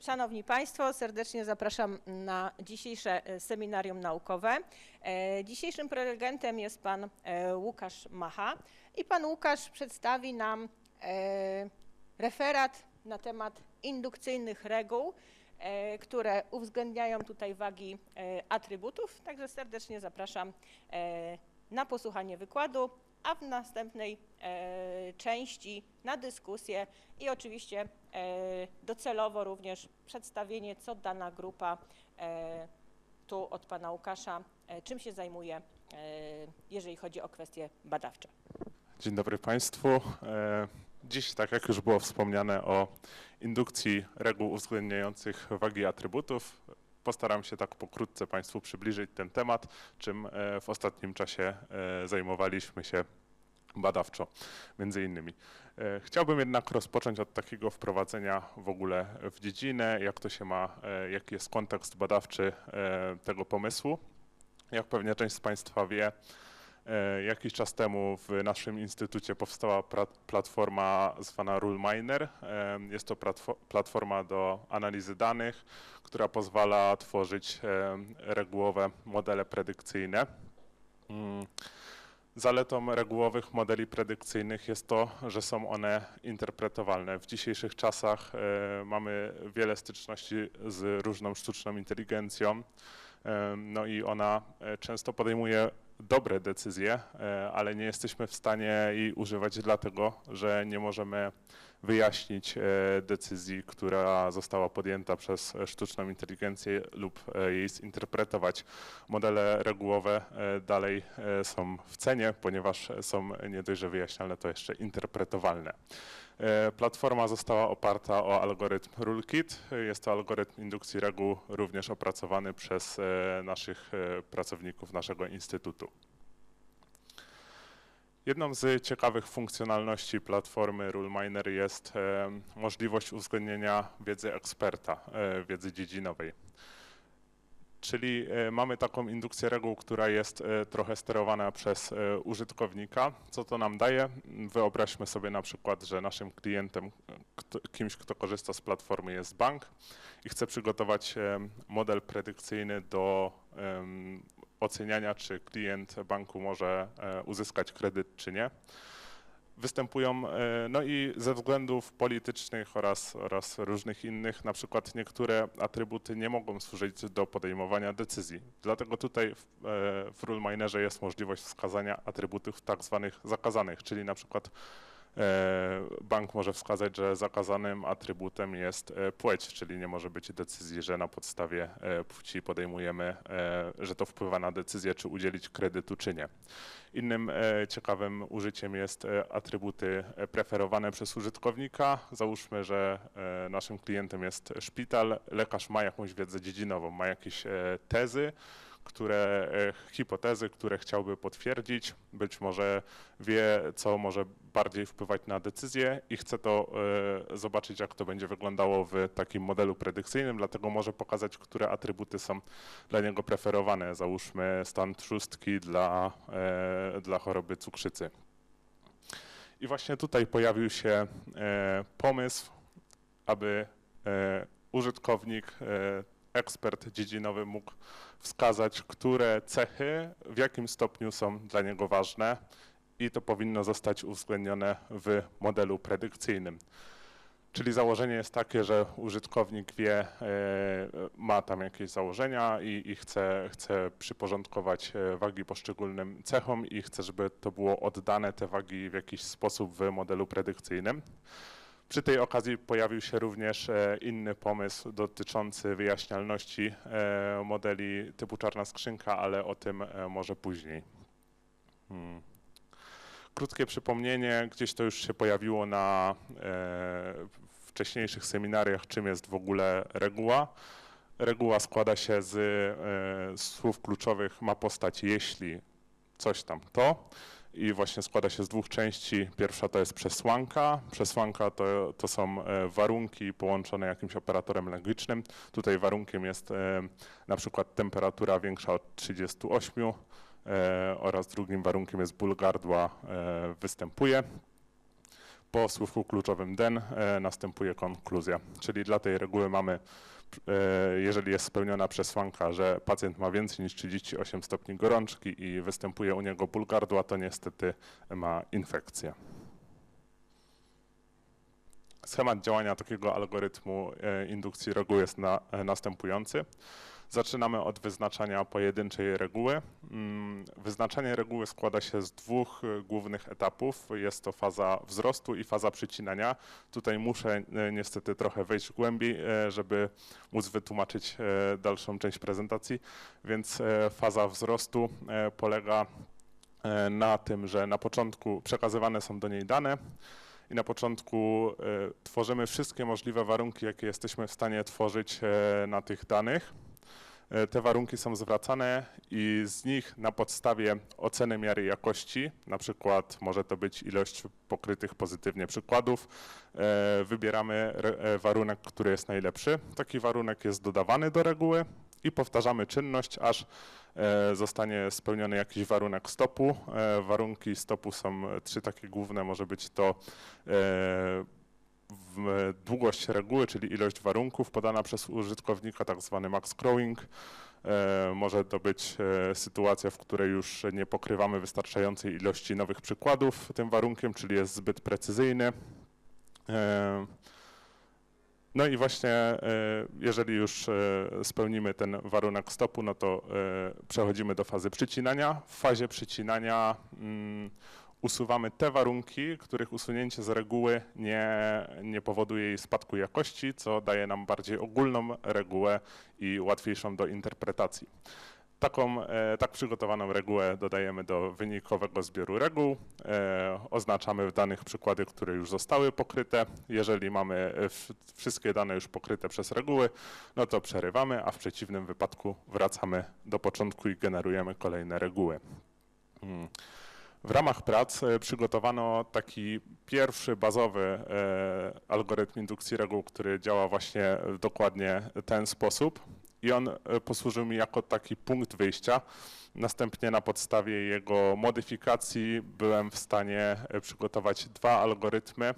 Szanowni Państwo, serdecznie zapraszam na dzisiejsze e, seminarium naukowe. E, Dzisiejszym prelegentem jest pan e, Łukasz Macha i pan Łukasz przedstawi nam referat na temat indukcyjnych reguł, które uwzględniają tutaj wagi atrybutów. Także serdecznie zapraszam na posłuchanie wykładu, a w następnej e, części na dyskusję i oczywiście e, docelowo również przedstawienie, co dana grupa e, tu od pana Łukasza, czym się zajmuje, jeżeli chodzi o kwestie badawcze. Dzień dobry Państwu. Dziś, tak jak już było wspomniane, o indukcji reguł uwzględniających wagi atrybutów. Postaram się tak pokrótce Państwu przybliżyć ten temat, czym w ostatnim czasie zajmowaliśmy się badawczo, między innymi. E, Chciałbym jednak rozpocząć od takiego wprowadzenia w ogóle w dziedzinę, jak to się ma, e, jaki jest kontekst badawczy e, tego pomysłu. Jak pewnie część z Państwa wie, Jakiś czas temu w naszym instytucie powstała platforma zwana RuleMiner. Jest to platfo- platforma do analizy danych, która pozwala tworzyć regułowe modele predykcyjne. Zaletą regułowych modeli predykcyjnych jest to, że są one interpretowalne. W dzisiejszych czasach e, mamy wiele styczności z różną sztuczną inteligencją. E, No i ona e, często podejmuje dobre decyzje, e, ale nie jesteśmy w stanie jej używać dlatego, że nie możemy wyjaśnić e, decyzji, która została podjęta przez sztuczną inteligencję lub e, jej zinterpretować. Modele regułowe dalej są w cenie, ponieważ są nie dość, że wyjaśnialne, to jeszcze interpretowalne. E, Platforma została oparta o algorytm RuleKit. Jest to algorytm indukcji reguł również opracowany przez e, naszych e, pracowników naszego instytutu. Jedną z ciekawych funkcjonalności platformy RuleMiner jest możliwość uwzględnienia wiedzy eksperta, wiedzy dziedzinowej. Czyli e, mamy taką indukcję reguł, która jest e, trochę sterowana przez e, użytkownika. Co to nam daje? Wyobraźmy sobie na przykład, że naszym klientem, kimś, kto korzysta z platformy jest bank i chce przygotować model predykcyjny do oceniania, czy klient banku może uzyskać kredyt, czy nie. Występują, e, no i ze względów politycznych oraz, oraz różnych innych, na przykład niektóre atrybuty nie mogą służyć do podejmowania decyzji. Dlatego tutaj w, e, w RuleMinerze jest możliwość wskazania atrybutów tak zwanych zakazanych, czyli na przykład bank może wskazać, że zakazanym atrybutem jest e, płeć, czyli nie może być decyzji, że na podstawie e, płci podejmujemy, e, że to wpływa na decyzję, czy udzielić kredytu, czy nie. Innym e, ciekawym użyciem jest e, atrybuty e, preferowane przez użytkownika. Załóżmy, że e, naszym klientem jest szpital, lekarz ma jakąś wiedzę dziedzinową, ma jakieś e, tezy, które, e, hipotezy, które chciałby potwierdzić, być może wie, co może bardziej wpływać na decyzję i chce to e, zobaczyć, jak to będzie wyglądało w takim modelu predykcyjnym, dlatego może pokazać, które atrybuty są dla niego preferowane. Załóżmy stan trzustki dla, e, dla choroby cukrzycy. I właśnie tutaj pojawił się pomysł, aby użytkownik, ekspert dziedzinowy mógł wskazać, które cechy w jakim stopniu są dla niego ważne i to powinno zostać uwzględnione w modelu predykcyjnym. Czyli założenie jest takie, że użytkownik wie, e, ma tam jakieś założenia i, i chce, chce przyporządkować e, wagi poszczególnym cechom i chce, żeby to było oddane te wagi w jakiś sposób w modelu predykcyjnym. Przy tej okazji pojawił się również e, inny pomysł dotyczący wyjaśnialności e, modeli typu czarna skrzynka, ale o tym e, może później. Hmm. Krótkie przypomnienie, gdzieś to już się pojawiło na wcześniejszych seminariach, czym jest w ogóle reguła. Reguła składa się z e, słów kluczowych ma postać jeśli coś tam to i właśnie składa się z dwóch części. Pierwsza to jest przesłanka. Przesłanka to, to są e, warunki połączone jakimś operatorem logicznym. Tutaj warunkiem jest e, na przykład temperatura większa od 38 e, oraz drugim warunkiem jest ból gardła występuje. po słówku kluczowym den następuje konkluzja, czyli dla tej reguły mamy, jeżeli jest spełniona przesłanka, że pacjent ma więcej niż 38 stopni gorączki i występuje u niego ból gardła, to niestety ma infekcję. Schemat działania takiego algorytmu e, indukcji reguły jest na, e, następujący. Zaczynamy od wyznaczania pojedynczej reguły. Mm, Wyznaczanie reguły składa się z dwóch e, głównych etapów. Jest to faza wzrostu i faza przycinania. Tutaj muszę e, niestety trochę wejść głębiej, e, żeby móc wytłumaczyć dalszą część prezentacji. Więc faza wzrostu polega na tym, że na początku przekazywane są do niej dane i na początku tworzymy wszystkie możliwe warunki, jakie jesteśmy w stanie tworzyć na tych danych. E, Te warunki są zwracane i z nich na podstawie oceny miary jakości, na przykład może to być ilość pokrytych pozytywnie przykładów, e, wybieramy e, warunek, który jest najlepszy. Taki warunek jest dodawany do reguły i powtarzamy czynność, aż zostanie spełniony jakiś warunek stopu. Warunki stopu są trzy takie główne, może być to długość reguły, czyli ilość warunków podana przez użytkownika, tak zwany max growing. E, Może to być e, sytuacja, w której już nie pokrywamy wystarczającej ilości nowych przykładów tym warunkiem, czyli jest zbyt precyzyjny. E, No i właśnie, e, jeżeli już e, spełnimy ten warunek stopu, no to e, przechodzimy do fazy przycinania. W fazie przycinania mm, usuwamy te warunki, których usunięcie z reguły nie, nie powoduje jej spadku jakości, co daje nam bardziej ogólną regułę i łatwiejszą do interpretacji. Taką, e, tak przygotowaną regułę dodajemy do wynikowego zbioru reguł. E, oznaczamy w danych przykłady, które już zostały pokryte. Jeżeli mamy wszystkie dane już pokryte przez reguły, no to przerywamy, a w przeciwnym wypadku wracamy do początku i generujemy kolejne reguły. Mm. W ramach prac e, przygotowano taki pierwszy bazowy e, algorytm indukcji reguł, który działa właśnie w dokładnie ten sposób i on e, posłużył mi jako taki punkt wyjścia. Następnie na podstawie jego modyfikacji byłem w stanie przygotować dwa algorytmy,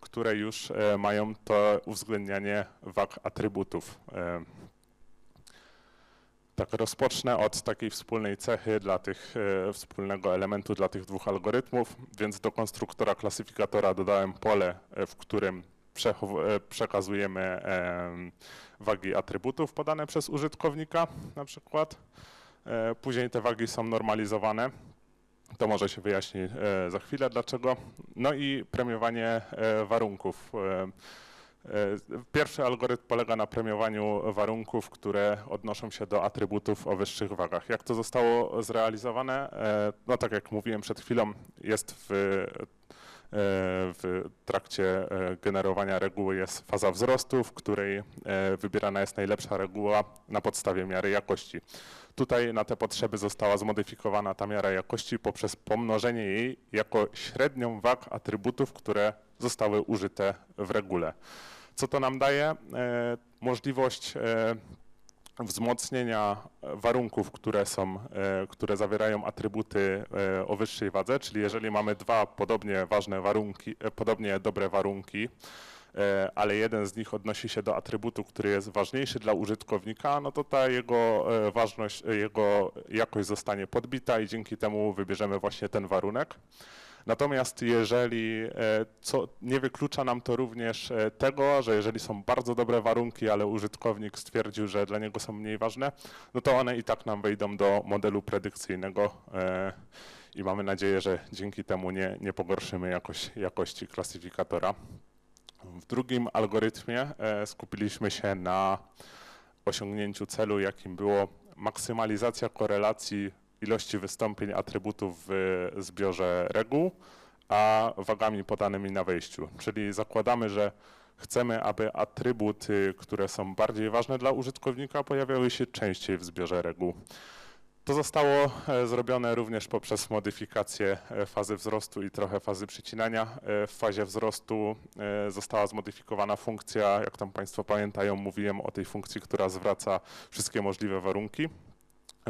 które już mają to uwzględnianie wag atrybutów. Tak, rozpocznę od takiej wspólnej cechy dla tych, e, wspólnego elementu dla tych dwóch algorytmów, więc do konstruktora klasyfikatora dodałem pole, e, w którym e, przekazujemy em, wagi atrybutów podane przez użytkownika na przykład. Później te wagi są normalizowane. To może się wyjaśni za chwilę dlaczego. No i premiowanie warunków. E, Pierwszy algorytm polega na premiowaniu warunków, które odnoszą się do atrybutów o wyższych wagach. Jak to zostało zrealizowane? E, No tak jak mówiłem przed chwilą, jest w, e, w trakcie generowania reguły jest faza wzrostu, w której wybierana jest najlepsza reguła na podstawie miary jakości. Tutaj na te potrzeby została zmodyfikowana ta miara jakości poprzez pomnożenie jej jako średnią wag atrybutów, które zostały użyte w regule. Co to nam daje? E, Możliwość e, wzmocnienia warunków, które są, e, które zawierają atrybuty o wyższej wadze, czyli jeżeli mamy dwa podobnie ważne warunki, podobnie dobre warunki, ale jeden z nich odnosi się do atrybutu, który jest ważniejszy dla użytkownika, no to ta jego ważność, jego jakość zostanie podbita i dzięki temu wybierzemy właśnie ten warunek. Natomiast jeżeli, e, co nie wyklucza nam to również e, tego, że jeżeli są bardzo dobre warunki, ale użytkownik stwierdził, że dla niego są mniej ważne, no to one i tak nam wejdą do modelu predykcyjnego e, i mamy nadzieję, że dzięki temu nie, nie pogorszymy jakoś, jakości klasyfikatora. W drugim algorytmie skupiliśmy się na osiągnięciu celu, jakim było maksymalizacja korelacji ilości wystąpień atrybutów w zbiorze reguł, a wagami podanymi na wejściu. Czyli zakładamy, że chcemy, aby atrybuty, które są bardziej ważne dla użytkownika, pojawiały się częściej w zbiorze reguł. To zostało e, zrobione również poprzez modyfikację e, fazy wzrostu i trochę fazy przycinania. E, W fazie wzrostu e, została zmodyfikowana funkcja, jak tam Państwo pamiętają, mówiłem o tej funkcji, która zwraca wszystkie możliwe warunki.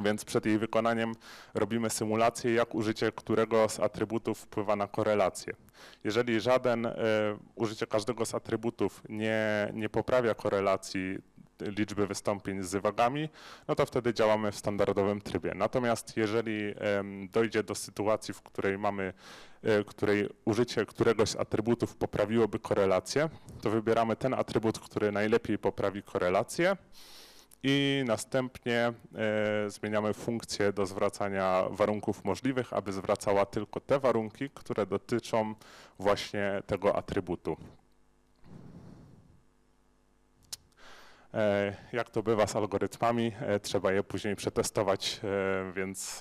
Więc przed jej wykonaniem robimy symulację, jak użycie którego z atrybutów wpływa na korelację. Jeżeli żaden, e, użycie każdego z atrybutów nie, nie poprawia korelacji liczby wystąpień z wagami, no to wtedy działamy w standardowym trybie. Natomiast jeżeli dojdzie do sytuacji, w której mamy, e, której użycie któregoś z atrybutów poprawiłoby korelację, to wybieramy ten atrybut, który najlepiej poprawi korelację i następnie e, zmieniamy funkcję do zwracania warunków możliwych, aby zwracała tylko te warunki, które dotyczą właśnie tego atrybutu. E, Jak to bywa z algorytmami, e, trzeba je później przetestować, e, więc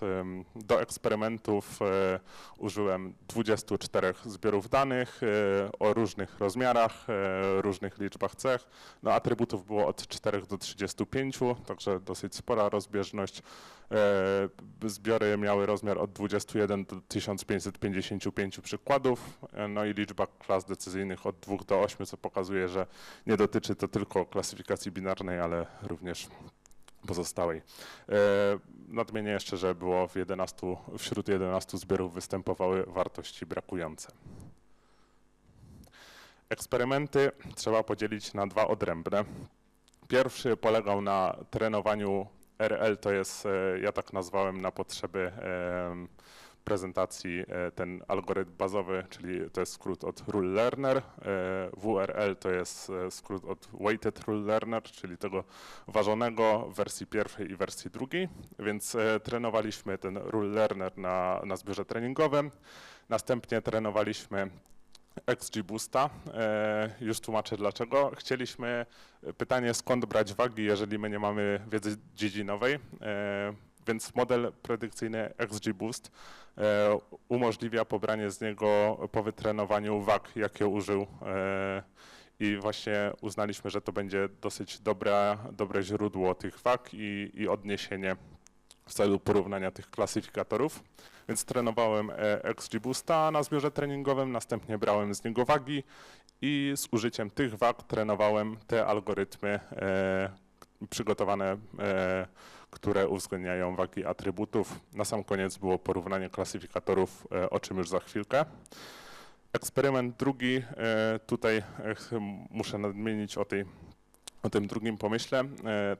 do eksperymentów e, użyłem 24 zbiorów danych e, o różnych rozmiarach, e, różnych liczbach cech. No, atrybutów było od 4 do 35, także dosyć spora rozbieżność. E, Zbiory miały rozmiar od 21 do 1555 przykładów, e, no i liczba klas decyzyjnych od 2 do 8, co pokazuje, że nie dotyczy to tylko klasyfikacji binarnej, ale również pozostałej. E, Nadmienię jeszcze, że było w 11, wśród 11 zbiorów występowały wartości brakujące. Eksperymenty trzeba podzielić na dwa odrębne. Pierwszy polegał na trenowaniu RL, to jest, e, ja tak nazwałem na potrzeby prezentacji e, ten algorytm bazowy, czyli to jest skrót od Rule Learner. E, WRL to jest e, skrót od Weighted Rule Learner, czyli tego ważonego w wersji pierwszej i wersji drugiej. Więc trenowaliśmy ten Rule Learner na, na zbiorze treningowym. Następnie trenowaliśmy XGBoosta. Już tłumaczę dlaczego. Chcieliśmy pytanie, skąd brać wagi, jeżeli my nie mamy wiedzy dziedzinowej. Więc model predykcyjny XGBoost e, umożliwia pobranie z niego po wytrenowaniu wag, jakie użył. e, I właśnie uznaliśmy, że to będzie dosyć dobre, dobre źródło tych wag i, i odniesienie w celu porównania tych klasyfikatorów. Więc trenowałem e, XGBoosta na zbiorze treningowym, następnie brałem z niego wagi i z użyciem tych wag trenowałem te algorytmy e, przygotowane, e, które uwzględniają wagi atrybutów. Na sam koniec było porównanie klasyfikatorów, e, o czym już za chwilkę. Eksperyment drugi, e, tutaj e, muszę nadmienić o tej o tym drugim pomyśle.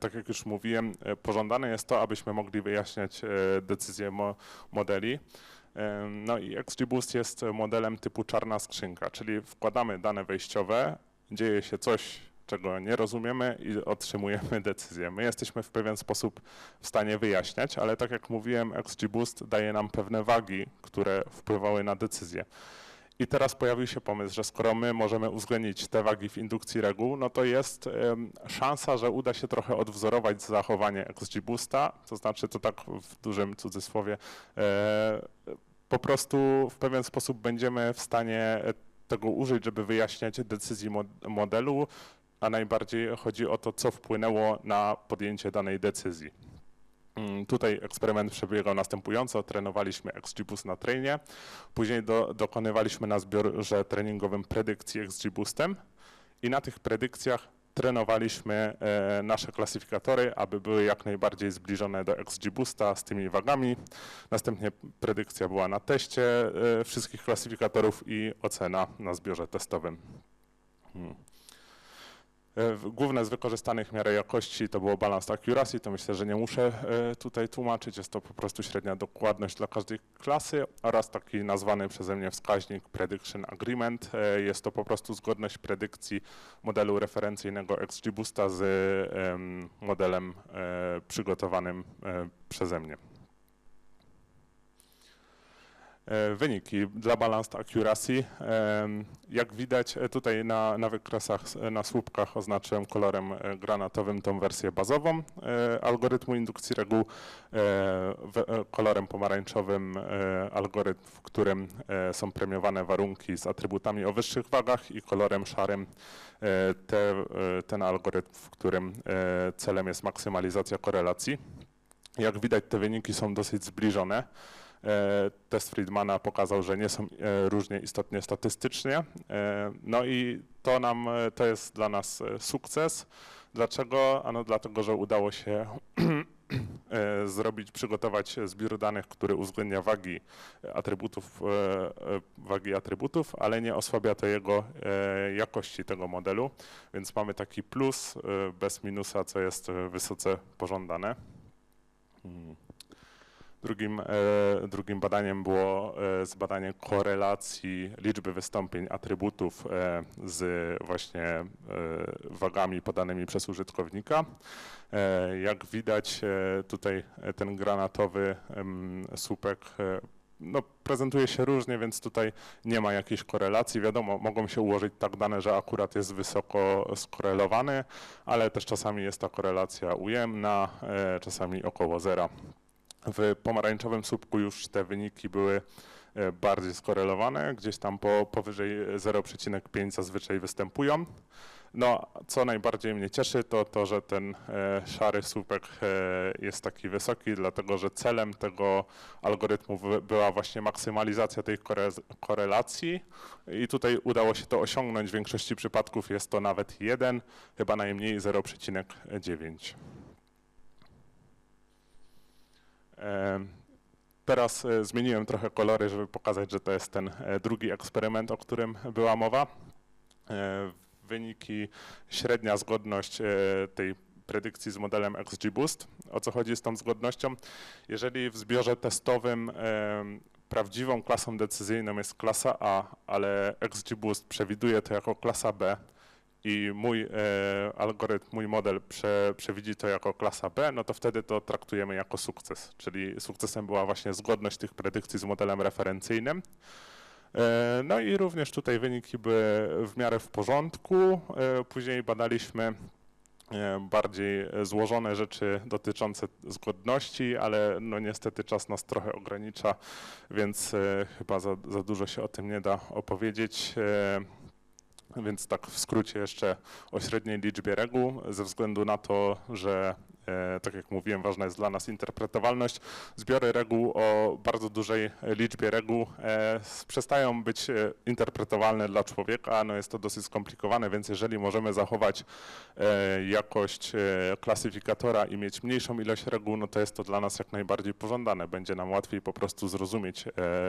Tak jak już mówiłem, pożądane jest to, abyśmy mogli wyjaśniać decyzje mo modeli. No i XGBoost jest modelem typu czarna skrzynka, czyli wkładamy dane wejściowe, dzieje się coś, czego nie rozumiemy i otrzymujemy decyzję. My jesteśmy w pewien sposób w stanie wyjaśniać, ale tak jak mówiłem, XGBoost daje nam pewne wagi, które wpływały na decyzję. I teraz pojawił się pomysł, że skoro my możemy uwzględnić te wagi w indukcji reguł, no to jest em, szansa, że uda się trochę odwzorować zachowanie XGBoosta, to znaczy to tak w dużym cudzysłowie, e, po prostu w pewien sposób będziemy w stanie tego użyć, żeby wyjaśniać decyzji mod- modelu, a najbardziej chodzi o to, co wpłynęło na podjęcie danej decyzji. Mm, Tutaj eksperyment przebiegał następująco. Trenowaliśmy XGBoost na trainie, później do, dokonywaliśmy na zbiorze treningowym predykcji XGBoostem i na tych predykcjach trenowaliśmy e, nasze klasyfikatory, aby były jak najbardziej zbliżone do XGBoosta z tymi wagami. Następnie predykcja była na teście e, wszystkich klasyfikatorów i ocena na zbiorze testowym. Hmm. E, w- Główne z wykorzystanych miar jakości to było Balanced Accuracy, to myślę, że nie muszę e, tutaj tłumaczyć, jest to po prostu średnia dokładność dla każdej klasy oraz taki nazwany przeze mnie wskaźnik Prediction Agreement. E, Jest to po prostu zgodność predykcji modelu referencyjnego XGBoosta z em, modelem przygotowanym przeze mnie. E, Wyniki dla Balanced Accuracy. em, Jak widać e, tutaj na, na wykresach, na słupkach oznaczyłem kolorem e, granatowym tą wersję bazową e, algorytmu indukcji reguł, e, e, kolorem pomarańczowym e, algorytm, w którym e, są premiowane warunki z atrybutami o wyższych wagach i kolorem szarym e, te, e, ten algorytm, w którym e, celem jest maksymalizacja korelacji. Jak widać te wyniki są dosyć zbliżone. E, Test Friedmana pokazał, że nie są e, różnie istotnie statystycznie. E, No i to nam, to jest dla nas sukces. Dlaczego? Ano dlatego, że udało się zrobić, przygotować zbiór danych, który uwzględnia wagi atrybutów, wagi atrybutów, ale nie osłabia to jego jakości tego modelu, więc mamy taki plus bez minusa, co jest wysoce pożądane. Mm. Drugim, e, drugim badaniem było e, zbadanie korelacji liczby wystąpień atrybutów e, z właśnie wagami podanymi przez użytkownika. Jak widać tutaj ten granatowy słupek no, prezentuje się różnie, więc tutaj nie ma jakiejś korelacji. Wiadomo, mogą się ułożyć tak dane, że akurat jest wysoko skorelowany, ale też czasami jest ta korelacja ujemna, czasami około zera. W pomarańczowym słupku już te wyniki były e, bardziej skorelowane, gdzieś tam po, powyżej 0,5 zazwyczaj występują. No, co najbardziej mnie cieszy, to to, że ten e, szary słupek e, jest taki wysoki, dlatego że celem tego algorytmu była właśnie maksymalizacja tej kore- korelacji i tutaj udało się to osiągnąć. W większości przypadków jest to nawet 1, chyba najmniej 0,9. Teraz e, zmieniłem trochę kolory, żeby pokazać, że to jest ten e, drugi eksperyment, o którym była mowa. E, Wyniki, średnia zgodność tej predykcji z modelem XGBoost. O co chodzi z tą zgodnością? Jeżeli w zbiorze testowym prawdziwą klasą decyzyjną jest klasa A, ale XGBoost przewiduje to jako klasa B, i mój e, algorytm, mój model prze, przewidzi to jako klasa B, no to wtedy to traktujemy jako sukces. Czyli sukcesem była właśnie zgodność tych predykcji z modelem referencyjnym. E, no i również tutaj wyniki były w miarę w porządku. E, później badaliśmy e, bardziej złożone rzeczy dotyczące zgodności, ale no niestety czas nas trochę ogranicza, więc chyba za, za dużo się o tym nie da opowiedzieć. Więc tak w skrócie jeszcze o średniej liczbie reguł, ze względu na to, że e, tak jak mówiłem, ważna jest dla nas interpretowalność. Zbiory reguł o bardzo dużej liczbie reguł e, przestają być e, interpretowalne dla człowieka. No jest to dosyć skomplikowane, więc jeżeli możemy zachować jakość klasyfikatora i mieć mniejszą ilość reguł, no to jest to dla nas jak najbardziej pożądane. Będzie nam łatwiej po prostu zrozumieć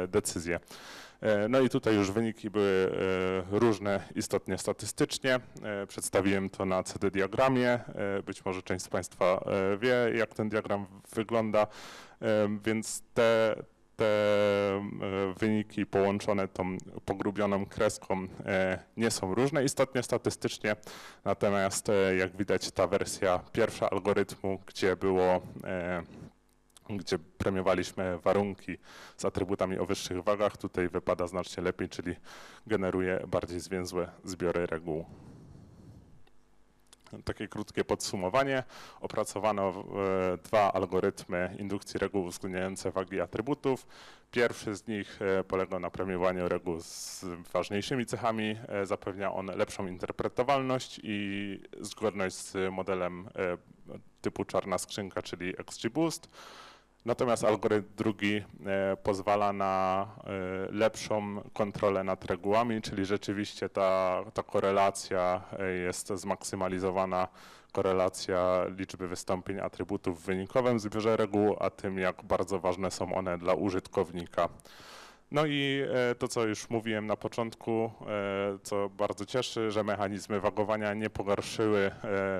decyzję. No i tutaj już wyniki były różne istotnie statystycznie. E, Przedstawiłem to na CD diagramie. E, Być może część z Państwa e, wie, jak ten diagram wygląda, więc te, te wyniki połączone tą pogrubioną kreską nie są różne istotnie statystycznie, natomiast jak widać ta wersja pierwsza algorytmu, gdzie było gdzie premiowaliśmy warunki z atrybutami o wyższych wagach, tutaj wypada znacznie lepiej, czyli generuje bardziej zwięzłe zbiory reguł. Takie krótkie podsumowanie. Opracowano e, dwa algorytmy indukcji reguł uwzględniające wagi atrybutów. Pierwszy z nich e, polegał na premiowaniu reguł z ważniejszymi cechami. E, zapewnia on lepszą interpretowalność i zgodność z modelem typu czarna skrzynka, czyli XGBoost. Natomiast algorytm drugi e, pozwala na e, lepszą kontrolę nad regułami, czyli rzeczywiście ta, ta korelacja e, jest zmaksymalizowana, korelacja liczby wystąpień atrybutów w wynikowym zbiorze reguł, a tym jak bardzo ważne są one dla użytkownika. No i to, co już mówiłem na początku, co bardzo cieszy, że mechanizmy wagowania nie pogorszyły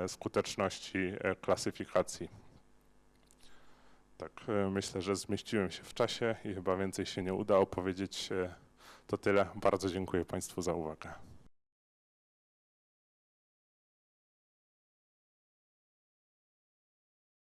skuteczności klasyfikacji. Tak, e, myślę, że zmieściłem się w czasie i chyba więcej się nie uda opowiedzieć. E, To tyle. Bardzo dziękuję Państwu za uwagę.